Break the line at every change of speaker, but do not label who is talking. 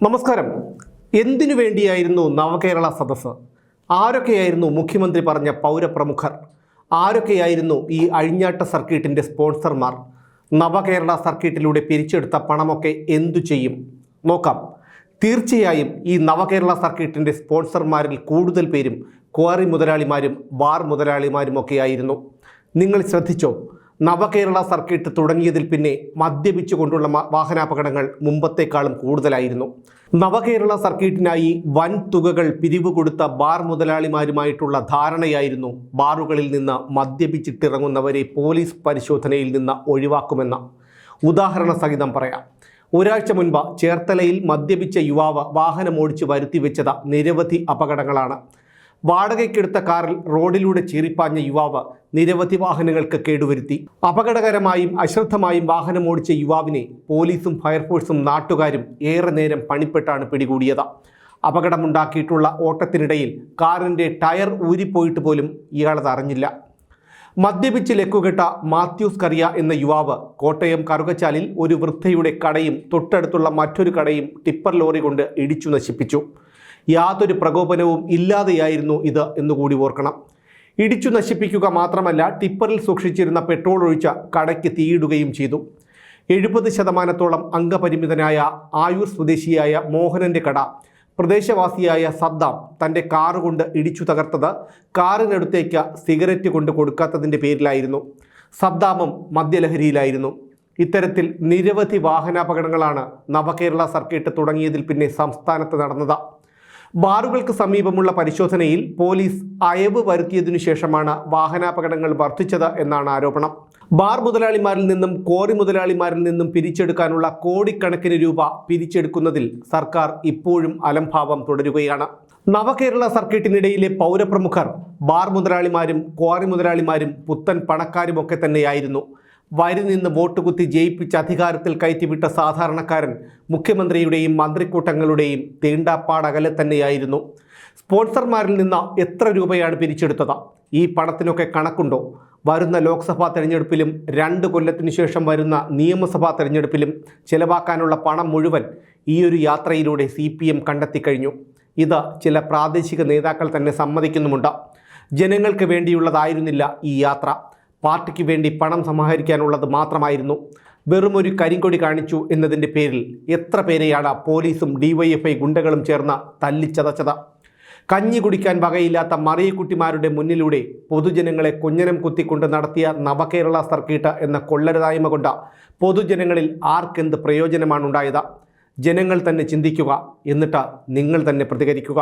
നമസ്കാരം. എന്തിനു വേണ്ടിയായിരുന്നു നവകേരള സദസ്സ്? ആരൊക്കെയായിരുന്നു മുഖ്യമന്ത്രി പറഞ്ഞ പൗരപ്രമുഖർ? ആരൊക്കെയായിരുന്നു ഈ അഴിഞ്ഞാട്ട സർക്കിട്ടിന്റെ സ്പോൺസർമാർ? നവകേരള സർക്കിട്ടിലൂടെ പിരിച്ചെടുത്ത പണമൊക്കെ എന്തു ചെയ്യും? നോക്കാം. തീർച്ചയായും ഈ നവകേരള സർക്കിട്ടിന്റെ സ്പോൺസർമാരിൽ കൂടുതൽ പേരും ക്വാറി മുതലാളിമാരും ബാർ മുതലാളിമാരും ഒക്കെയായിരുന്നു നിങ്ങൾ ശ്രദ്ധിച്ചോ? നവകേരള സർക്കിട്ട് തുടങ്ങിയതിൽ പിന്നെ മദ്യപിച്ചുകൊണ്ടുള്ള വാഹനാപകടങ്ങൾ മുമ്പത്തേക്കാളും കൂടുതലായിരുന്നു. നവകേരള സർക്കിട്ടിനായി വൻ തുകകൾ പിരിവ് കൊടുത്ത ബാർ മുതലാളിമാരുമായിട്ടുള്ള ധാരണയായിരുന്നു ബാറുകളിൽ നിന്ന് മദ്യപിച്ചിട്ടിറങ്ങുന്നവരെ പോലീസ് പരിശോധനയിൽ നിന്ന് ഒഴിവാക്കുമെന്ന. ഉദാഹരണ സഹിതം പറയാം. ഒരാഴ്ച മുൻപ് ചേർത്തലയിൽ മദ്യപിച്ച യുവാവ് വാഹനമോടിച്ച് വരുത്തി വെച്ചത് നിരവധി അപകടങ്ങളാണ്. വാടകയ്ക്കെടുത്ത കാറിൽ റോഡിലൂടെ ചീറിപ്പാഞ്ഞ യുവാവ് നിരവധി വാഹനങ്ങൾക്ക് കേടുവരുത്തി. അപകടകരമായും അശ്രദ്ധമായും വാഹനമോടിച്ച യുവാവിനെ പോലീസും ഫയർഫോഴ്സും നാട്ടുകാരും ഏറെ നേരം പണിപ്പെട്ടാണ് പിടികൂടിയത്. അപകടമുണ്ടാക്കിയിട്ടുള്ള ഓട്ടത്തിനിടയിൽ കാറിന്റെ ടയർ ഊരിപ്പോയിട്ട് പോലും ഇയാളത് അറിഞ്ഞില്ല. മദ്യപിച്ച് ലക്കുകെട്ട മാത്യൂസ് കറിയ എന്ന യുവാവ് കോട്ടയം കറുകച്ചാലിൽ ഒരു വൃദ്ധയുടെ കടയും തൊട്ടടുത്തുള്ള മറ്റൊരു കടയും ടിപ്പർ ലോറി കൊണ്ട് ഇടിച്ചു നശിപ്പിച്ചു. യാതൊരു പ്രകോപനവും ഇല്ലാതെയായിരുന്നു ഇത് എന്നുകൂടി ഓർക്കണം. ഇടിച്ചു നശിപ്പിക്കുക മാത്രമല്ല ടിപ്പറിൽ സൂക്ഷിച്ചിരുന്ന പെട്രോൾ ഒഴിച്ച കടയ്ക്ക് തീയിടുകയും ചെയ്തു. എഴുപത് ശതമാനത്തോളം അംഗപരിമിതനായ ആയുർ സ്വദേശിയായ മോഹനന്റെ കട പ്രദേശവാസിയായ സദ്ദാം തന്റെ കാറ് കൊണ്ട് ഇടിച്ചു തകർത്തത് കാറിനടുത്തേക്ക് സിഗരറ്റ് കൊണ്ട് കൊടുക്കാത്തതിന്റെ പേരിലായിരുന്നു. സദ്ദാമും മദ്യലഹരിയിലായിരുന്നു. ഇത്തരത്തിൽ നിരവധി വാഹനാപകടങ്ങളാണ് നവകേരള സർക്കിട്ട് തുടങ്ങിയതിൽ പിന്നെ സംസ്ഥാനത്ത് നടന്നത്. ബാറുകൾക്ക് സമീപമുള്ള പരിശോധനയിൽ പോലീസ് അയവ് വരുത്തിയതിനു ശേഷമാണ് വാഹനാപകടങ്ങൾ വർദ്ധിച്ചത് എന്നാണ് ആരോപണം. ബാർ മുതലാളിമാരിൽ നിന്നും കോറി മുതലാളിമാരിൽ നിന്നും പിരിച്ചെടുക്കാനുള്ള കോടിക്കണക്കിന് രൂപ പിരിച്ചെടുക്കുന്നതിൽ സർക്കാർ ഇപ്പോഴും അലംഭാവം തുടരുകയാണ്. നവകേരള സർക്കിട്ടിനിടയിലെ പൗരപ്രമുഖർ ബാർ മുതലാളിമാരും കോറി മുതലാളിമാരും പുത്തൻ പണക്കാരുമൊക്കെ തന്നെയായിരുന്നു. വരി നിന്ന് വോട്ട് കുത്തി ജയിപ്പിച്ച് അധികാരത്തിൽ കയറ്റിവിട്ട സാധാരണക്കാരൻ മുഖ്യമന്ത്രിയുടെയും മന്ത്രിക്കൂട്ടങ്ങളുടെയും തീണ്ടാപ്പാടകലെ തന്നെയായിരുന്നു. സ്പോൺസർമാരിൽ നിന്ന് എത്ര രൂപയാണ് പിരിച്ചെടുത്തത്? ഈ പണത്തിനൊക്കെ കണക്കുണ്ടോ? വരുന്ന ലോക്സഭാ തെരഞ്ഞെടുപ്പിലും രണ്ട് കൊല്ലത്തിനു ശേഷം വരുന്ന നിയമസഭാ തെരഞ്ഞെടുപ്പിലും ചിലവാക്കാനുള്ള പണം മുഴുവൻ ഈ ഒരു യാത്രയിലൂടെ സി പി എം കണ്ടെത്തിക്കഴിഞ്ഞു ഇത് ചില പ്രാദേശിക നേതാക്കൾ തന്നെ സമ്മതിക്കുന്നുമുണ്ട്. ജനങ്ങൾക്ക് വേണ്ടിയുള്ളതായിരുന്നില്ല ഈ യാത്ര. പാർട്ടിക്ക് വേണ്ടി പണം സമാഹരിക്കാനുള്ളത് മാത്രമായിരുന്നു. വെറുമൊരു കരിങ്കൊടി കാണിച്ചു എന്നതിന്റെ പേരിൽ എത്ര പേരെയാണ് പോലീസും ഡിവൈഎഫ്ഐ ഗുണ്ടകളും ചേർന്ന് തല്ലിച്ചതച്ചത്. കഞ്ഞി കുടിക്കാൻ വകയില്ലാത്ത മറിയക്കുട്ടിമാരുടെ മുന്നിലൂടെ പൊതുജനങ്ങളെ കുഞ്ഞനം കുത്തിക്കൊണ്ട് നടത്തിയ നവകേരള സർക്കിട്ട് എന്ന കൊള്ളരുതായ്മ കൊണ്ട് പൊതുജനങ്ങളിൽ ആർക്കെന്ത് പ്രയോജനമാണുണ്ടായത്? ജനങ്ങൾ തന്നെ ചിന്തിക്കുക എന്നിട്ട് നിങ്ങൾ തന്നെ പ്രതികരിക്കുക.